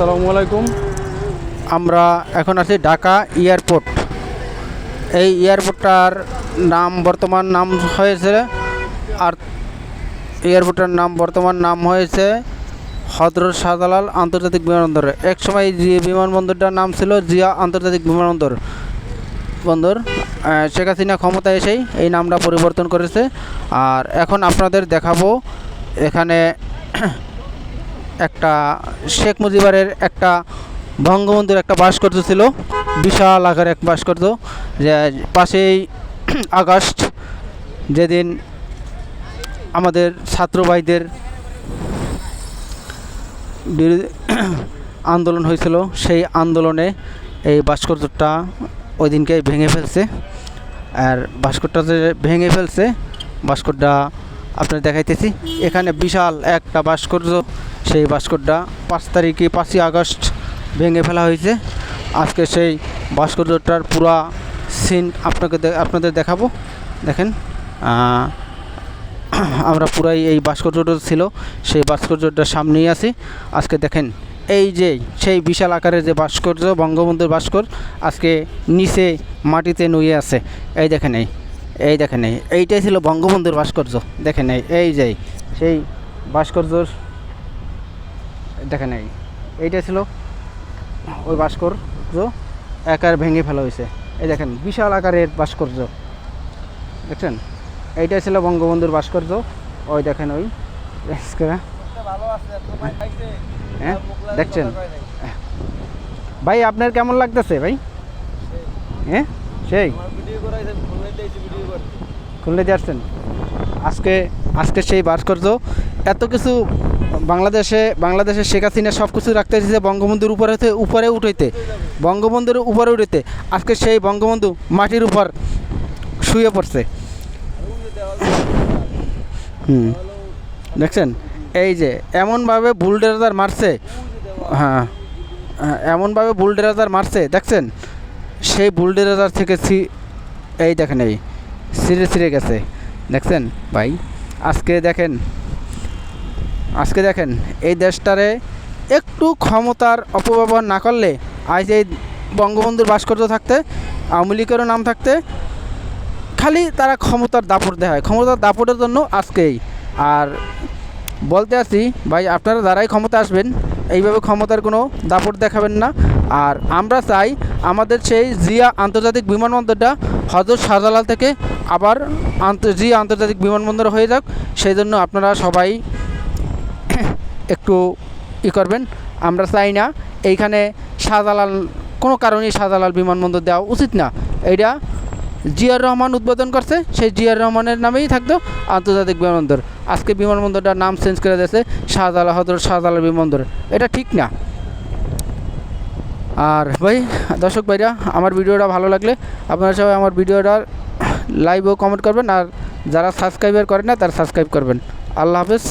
আসসালামু আলাইকুম। আমরা এখন আছি ঢাকা এয়ারপোর্ট। এই এয়ারপোর্টটার নাম বর্তমান নাম হয়েছে আর এয়ারপোর্টের নাম বর্তমান নাম হয়েছে হজরত শাহজালাল আন্তর্জাতিক বিমানবন্দর। এক সময় যে বিমানবন্দরটার নাম ছিল জিয়া আন্তর্জাতিক বিমানবন্দর। বন্দর শেখ হাসিনা ক্ষমতা এসেই এই নামটা পরিবর্তন করেছে। আর এখন আপনাদের দেখাবো এখানে একটা শেখ মুজিবারের একটা বঙ্গবন্ধুর একটা ভাস্কর্য ছিল, বিশাল আকার এক ভাস্কর্য, যে পাশেই আগস্ট যেদিন আমাদের ছাত্র ভাইদের আন্দোলন হয়েছিল, সেই আন্দোলনে এই ভাস্কর্যটা ওই দিনকে ভেঙে ফেলছে। আর ভাস্করটা যে ভেঙে ফেলছে ভাস্করটা আপনার দেখাইতেছি। এখানে বিশাল একটা ভাস্কর্য। সেই ভাস্করটা পাঁচ তারিখে পাঁচই আগস্ট ভেঙে ফেলা হয়েছে। আজকে সেই ভাস্কর্যটার পুরা সিন আপনাকে আপনাদের দেখাবো। দেখেন আমরা পুরাই এই ভাস্কর্যটা ছিল, সেই ভাস্কর্যটার সামনেই আছি। আজকে দেখেন, এই যে, সেই বিশাল আকারের যে ভাস্কর্য, বঙ্গবন্ধুর ভাস্কর আজকে নিচে মাটিতে নুয়ে আছে। এই দেখেন এই। এই দেখেন এই, এইটাই ছিল বঙ্গবন্ধুর ভাস্কর্য। দেখেন এই এই যে সেই ভাস্কর্যর, দেখেন এই এইটা ছিল ওই ভাস্কর্য। একার ভেঙে ফেলা হয়েছে। এই দেখেন, বিশাল আকারের ভাস্কর্য। দেখছেন? এইটাই ছিল বঙ্গবন্ধুর ভাস্কর্য। ওই দেখেন ওই হ্যাঁ? দেখছেন? ভাই, আপনার কেমন লাগতেছে ভাই? হ্যাঁ? সেই। খুললে যাচ্ছেন আজকে আজকে সেই ভাস্কর্য। এত কিছু বাংলাদেশে বাংলাদেশের শেখ হাসিনা সব কিছু রাখতে এসেছে বঙ্গবন্ধুর উপরে উপরে উঠাইতে। বঙ্গবন্ধুর উপরে উঠাইতে আজকে সেই বঙ্গবন্ধু মাটির উপর শুয়ে পড়ছে। হুম। দেখছেন? এই যে এমনভাবে বুলডেরার মারছে। হ্যাঁ হ্যাঁ, এমনভাবে বুলডেরার মারছে। দেখছেন? সেই বুলডেরার থেকে এই দেখেন এই, ছিঁড়ে ছিঁড়ে গেছে। দেখছেন? ভাই, আজকে দেখেন আজকে দেখেন, এই দেশটারে একটু ক্ষমতার অপব্যবহার না করলে আজ এই বঙ্গবন্ধুর ভাস্কর্য থাকতে, আওয়ামী লীগেরও নাম থাকতে, খালি তারা ক্ষমতার দাপট দেখায়। ক্ষমতার দাপটের জন্য আজকেই। আর বলতে আসি ভাই, আপনারা যারাই ক্ষমতা আসবেন, এইভাবে ক্ষমতার কোনো দাপট দেখাবেন না। আর আমরা চাই আমাদের সেই জিয়া আন্তর্জাতিক বিমানবন্দরটা হজরত শাহজালাল থেকে আবার জিয়া আন্তর্জাতিক বিমানবন্দর হয়ে যাক। সেই জন্য আপনারা সবাই একটু ই করবেন। আমরা চাই না এইখানে শাহজালাল, কোনো কারণেই শাহজালাল বিমানবন্দর দেওয়া উচিত না। এইটা জিয়ার রহমান উদ্বোধন করছে, সেই জিয়ার রহমানের নামেই থাকতো আন্তর্জাতিক বিমানবন্দর। আজকে বিমানবন্দরটার নাম চেঞ্জ করে দিয়েছে শাহজালাল, হজরত শাহজালাল বিমানবন্দর। এটা ঠিক না। আর ভাই, দর্শক ভাইরা, আমার ভিডিওটা ভালো লাগলে আপনারা সবাই আমার ভিডিওটার লাইভ ও কমেন্ট করবেন আর যারা সাবস্ক্রাইবার করেন না, তারা সাবস্ক্রাইব করবেন। আল্লাহ হাফেজ।